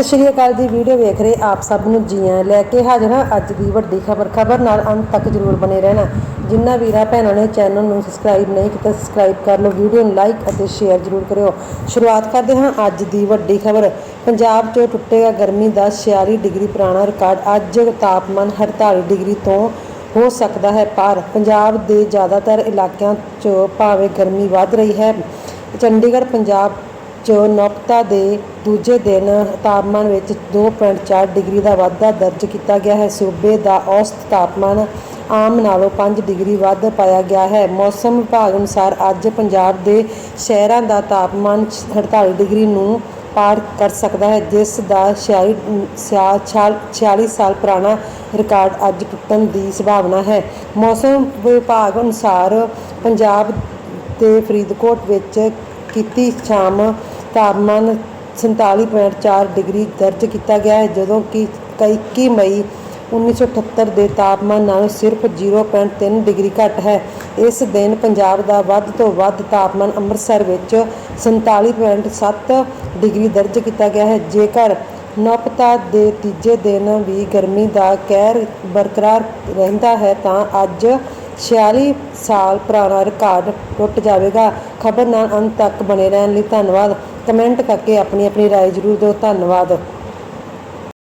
ਸਤਿ ਸ਼੍ਰੀ ਅਕਾਲ ਜੀ ਵੀਡੀਓ ਵੇਖ ਰਹੇ ਆਪ ਸਭ ਨੂੰ ਜੀ ਆਇਆਂ ਲੈ ਕੇ ਹਾਜ਼ਰ ਹਾਂ। ਅੱਜ ਦੀ ਵੱਡੀ ਖਬਰ ਖਬਰ ਨਾਲ ਅੰਤ ਤੱਕ ਜਰੂਰ ਬਣੇ ਰਹਿਣਾ। ਜਿਨ੍ਹਾਂ ਵੀਰਾਂ ਭੈਣਾਂ ਨੇ ਚੈਨਲ ਨੂੰ ਸਬਸਕ੍ਰਾਈਬ ਨਹੀਂ ਕੀਤਾ, ਸਬਸਕ੍ਰਾਈਬ ਕਰ ਲਓ, ਵੀਡੀਓ ਨੂੰ ਲਾਈਕ ਅਤੇ ਸ਼ੇਅਰ ਜਰੂਰ ਕਰਿਓ। ਸ਼ੁਰੂਆਤ ਕਰਦੇ ਹਾਂ ਅੱਜ ਦੀ ਵੱਡੀ ਖਬਰ। ਪੰਜਾਬ 'ਚੋਂ ਟੁੱਟੇਗਾ ਗਰਮੀ ਦਾ 46 ਡਿਗਰੀ ਪੁਰਾਣਾ ਰਿਕਾਰਡ। ਅੱਜ ਤਾਪਮਾਨ 48 ਡਿਗਰੀ ਤੋਂ ਹੋ ਸਕਦਾ ਹੈ ਪਰ। ਪੰਜਾਬ ਦੇ ਜ਼ਿਆਦਾਤਰ ਇਲਾਕਿਆਂ 'ਚ ਭਾਵੇਂ ਗਰਮੀ ਵੱਧ ਰਹੀ ਹੈ, ਚੰਡੀਗੜ੍ਹ, ਪੰਜਾਬ 'ਚ ਨੌਕਤਾ ਦੇ ਦੂਜੇ ਦਿਨ ਤਾਪਮਾਨ ਵਿੱਚ 2.4 ਡਿਗਰੀ ਦਾ ਵਾਧਾ ਦਰਜ ਕੀਤਾ ਗਿਆ ਹੈ। ਸੂਬੇ ਦਾ ਔਸਤ ਤਾਪਮਾਨ ਆਮ ਨਾਲੋਂ 5 ਡਿਗਰੀ ਵੱਧ ਪਾਇਆ ਗਿਆ ਹੈ। ਮੌਸਮ ਵਿਭਾਗ ਅਨੁਸਾਰ ਅੱਜ ਪੰਜਾਬ ਦੇ ਸ਼ਹਿਰਾਂ ਦਾ ਤਾਪਮਾਨ 48 ਡਿਗਰੀ ਨੂੰ ਪਾਰ ਕਰ ਸਕਦਾ ਹੈ, ਜਿਸ ਦਾ 46 ਸਿਆ- 46 ਸਾਲ ਪੁਰਾਣਾ ਰਿਕਾਰਡ ਅੱਜ ਟੁੱਟਣ ਦੀ ਸੰਭਾਵਨਾ ਹੈ। ਮੌਸਮ ਵਿਭਾਗ ਅਨੁਸਾਰ ਪੰਜਾਬ ਦੇ ਫਰੀਦਕੋਟ ਵਿੱਚ ਕੀਤੀ ਸ਼ਾਮ ਤਾਪਮਾਨ 47.4 ਡਿਗਰੀ ਦਰਜ ਕੀਤਾ ਗਿਆ ਹੈ, ਜਦੋਂ ਕਿ 21 ਮਈ 1978 ਦੇ ਤਾਪਮਾਨ ਨਾਲੋਂ ਸਿਰਫ 0.3 ਡਿਗਰੀ ਘੱਟ ਹੈ। ਇਸ ਦਿਨ ਪੰਜਾਬ ਦਾ ਵੱਧ ਤੋਂ ਵੱਧ ਤਾਪਮਾਨ ਅੰਮ੍ਰਿਤਸਰ ਵਿੱਚ 47.7 ਡਿਗਰੀ ਦਰਜ ਕੀਤਾ ਗਿਆ ਹੈ। ਜੇਕਰ ਨੌਪਤਾ ਦੇ ਤੀਜੇ ਦਿਨ ਵੀ ਗਰਮੀ ਦਾ ਕਹਿਰ ਬਰਕਰਾਰ ਰਹਿੰਦਾ ਹੈ, ਤਾਂ ਅੱਜ 46 ਸਾਲ ਪੁਰਾਣਾ ਰਿਕਾਰਡ ਟੁੱਟ ਜਾਵੇਗਾ। ਖਬਰ ਨਾਲ ਅੰਤ ਤੱਕ ਬਣੇ ਰਹਿਣ ਲਈ ਧੰਨਵਾਦ। ਕਮੈਂਟ ਕਰਕੇ ਆਪਣੀ ਆਪਣੀ رائے ਜ਼ਰੂਰ ਦਿਓ ਧੰਨਵਾਦ